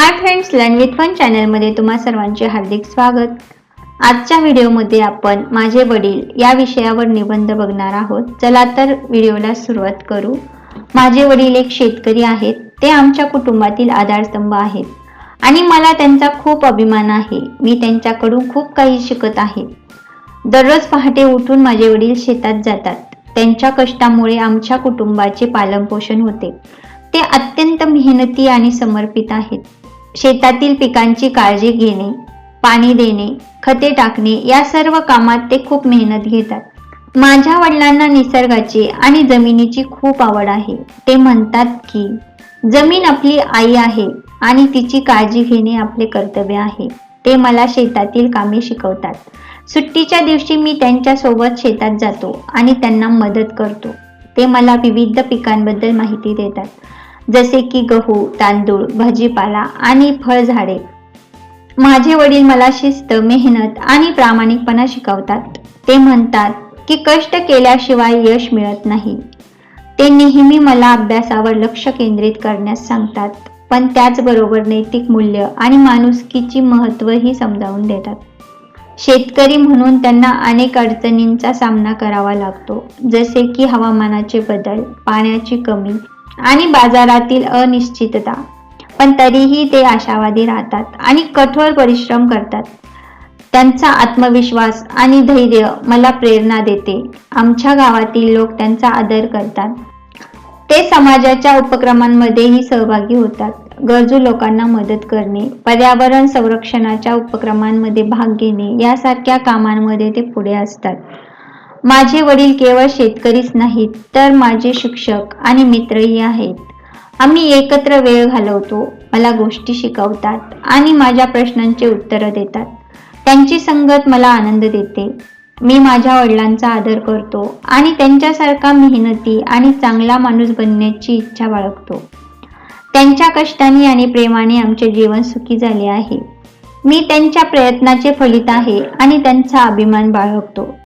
Hi friends learn with fun चॅनलमध्ये तुम्हा सर्वांचे हार्दिक स्वागत. आजच्या व्हिडिओमध्ये आपण माझे वडील या विषयावर निबंध बघणार आहोत. चला तर व्हिडिओला सुरुवात करू. माझे वडील एक शेतकरी आहेत. ते आमच्या कुटुंबातील आधारस्तंभ आहेत. आणि मला त्यांचा खूप अभिमान आहे. मी त्यांच्याकडून खूप काही शिकत आहे. दररोज पहाटे उठून माझे वडील शेतात जातात. त्यांच्या कष्टामुळे आमच्या कुटुंबाचे पालनपोषण होते. ते अत्यंत मेहनती आणि समर्पित आहेत. शेतातील पिकांची काळजी घेणे पाणी देणे खते टाकणे या सर्व कामात ते खूप मेहनत घेतात. माझ्या वडिलांना निसर्गाची आणि जमिनीची खूप आवड आहे. ते म्हणतात की जमीन आपली आई आहे आणि तिची काळजी घेणे आपले कर्तव्य आहे. ते मला शेतातील कामे शिकवतात. सुट्टीच्या दिवशी मी त्यांच्यासोबत शेतात जातो आणि त्यांना मदत करतो. ते मला विविध पिकांबद्दल माहिती देतात. जसे की गहू तांदूळ भाजीपाला आणि फळझाडे. माझे वडील मला शिस्त मेहनत आणि प्रामाणिकपणा शिकवतात. ते म्हणतात की कष्ट केल्याशिवाय यश मिळत नाही. ते नेहमी मला अभ्यासावर लक्ष केंद्रित करण्यास सांगतात पण त्याचबरोबर नैतिक मूल्य आणि माणुसकीची महत्त्वही समजावून देतात. शेतकरी म्हणून त्यांना अनेक अडचणींचा सामना करावा लागतो जसे की हवामानाचे बदल पाण्याची कमी आणि बाजारातील अनिश्चितता. पण तरीही ते आशावादी राहतात आणि कठोर परिश्रम करतात. त्यांचा आत्मविश्वास आणि धैर्य मला प्रेरणा देते. आमच्या गावातील लोक त्यांचा आदर करतात. ते समाजाच्या उपक्रमांमध्येही सहभागी होतात. गरजू लोकांना मदत करणे पर्यावरण संरक्षणाच्या उपक्रमांमध्ये भाग घेणे यासारख्या कामांमध्ये ते पुढे असतात. माझे वडील केवळ शेतकरीच नाहीत तर माझे शिक्षक आणि मित्रही आहेत. आम्ही एकत्र वेळ घालवतो मला गोष्टी शिकवतात आणि माझ्या प्रश्नांचे उत्तरं देतात. त्यांची संगत मला आनंद देते. मी माझ्या वडिलांचा आदर करतो आणि त्यांच्यासारखा मेहनती आणि चांगला माणूस बनण्याची इच्छा बाळगतो. त्यांच्या कष्टाने आणि प्रेमाने आमचे जीवन सुखी झाले आहे. मी त्यांच्या प्रयत्नाचे फलित आहे आणि त्यांचा अभिमान बाळगतो.